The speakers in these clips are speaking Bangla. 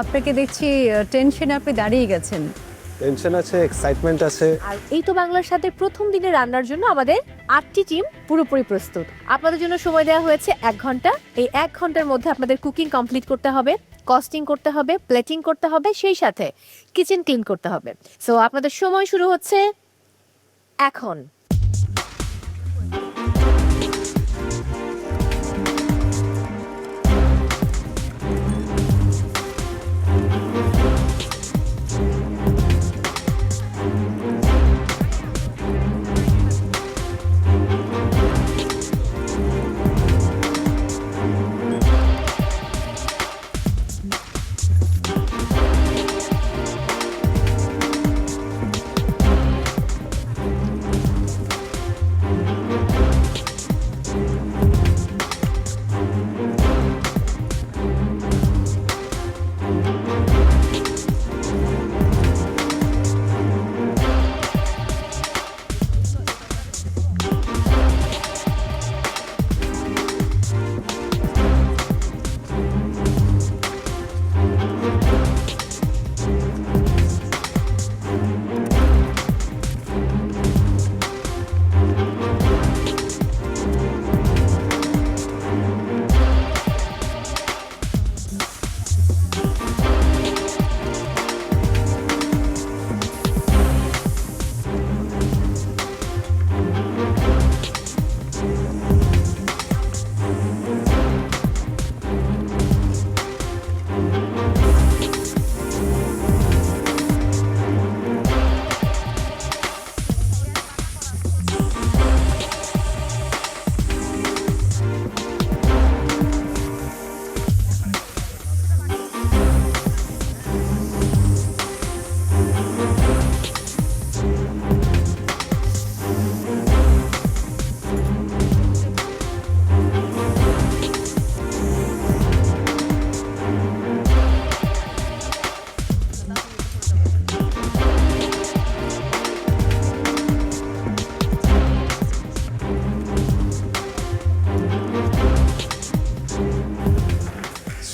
আপনাকে দেখছি টেনশনে আপনি দাঁড়িয়ে গেছেন। টেনশন আছে এক্সাইটমেন্ট আছে। আর এই তো বাংলার সাথে প্রথম দিনে রান্নার জন্য আমাদের আটটি টিম পুরোপুরি প্রস্তুত। আপনাদের জন্য সময় দেওয়া হয়েছে এক ঘণ্টা। এই এক ঘণ্টার মধ্যে আপনাদের কুকিং কমপ্লিট করতে হবে কস্টিং করতে হবে প্লেটিং করতে হবে সেই সাথে কিচেন ক্লিন করতে হবে। সো আপনাদের সময় শুরু হচ্ছে এখন।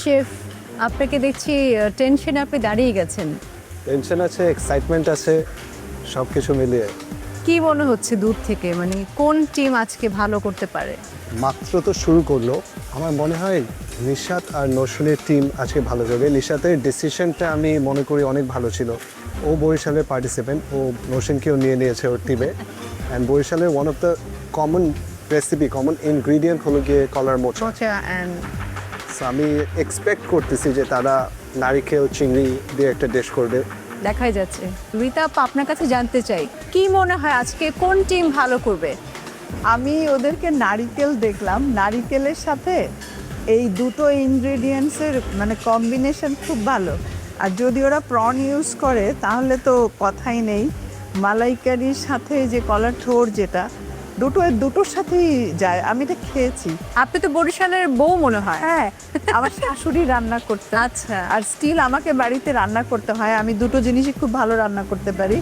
শেফ আপনাকে দেখছি টেনশনে আপনি দাঁড়িয়ে গেছেন। টেনশন আছে এক্সাইটমেন্ট আছে সব কিছু মিলিয়ে। কি মনে হচ্ছে দূর থেকে? মানে কোন টিম আজকে ভালো করতে পারে? মাত্র তো শুরু করল। আমার মনে হয় নিশাত আর নৌসুনের টিম আজকে ভালো যাবে। নিশাতের ডিসিশনটা আমি মনে করি অনেক ভালো ছিল। ও বরিশালের পার্টিসিপেন্ট ও নৌসেনকেও নিয়ে নিয়েছে ওর টিমে অ্যান্ড বরিশালের one of the common recipe common ingredient হলো গিয়ে কলার মোচা। অ্যান্ড আমি এক্সপেক্ট করতেছি যে তারা নারিকেল চিংড়ি দিয়ে একটা ডিশ করবে। দেখাই যাচ্ছে। রীতা আপা, আপনার কাছে জানতে চাই কি মনে হয় আজকে কোন টিম ভালো করবে? আমি ওদেরকে নারিকেল দেখলাম। নারিকেলের সাথে এই দুটো ইনগ্রেডিয়েন্টসের মানে কম্বিনেশন খুব ভালো। আর যদি ওরা প্রন ইউজ করে তাহলে তো কথাই নেই। মালাইকারির সাথে যে কলার ঠোর যেটা দুটো এর দুটোর সাথেই যায়। আমি এটা খেয়েছি। আপনি তো বরিশালের বউ মনে হয়। হ্যাঁ আমার শাশুড়ি রান্না করতে আচ্ছা। আর স্টিল আমাকে বাড়িতে রান্না করতে হয়। আমি দুটো জিনিসই খুব ভালো রান্না করতে পারি।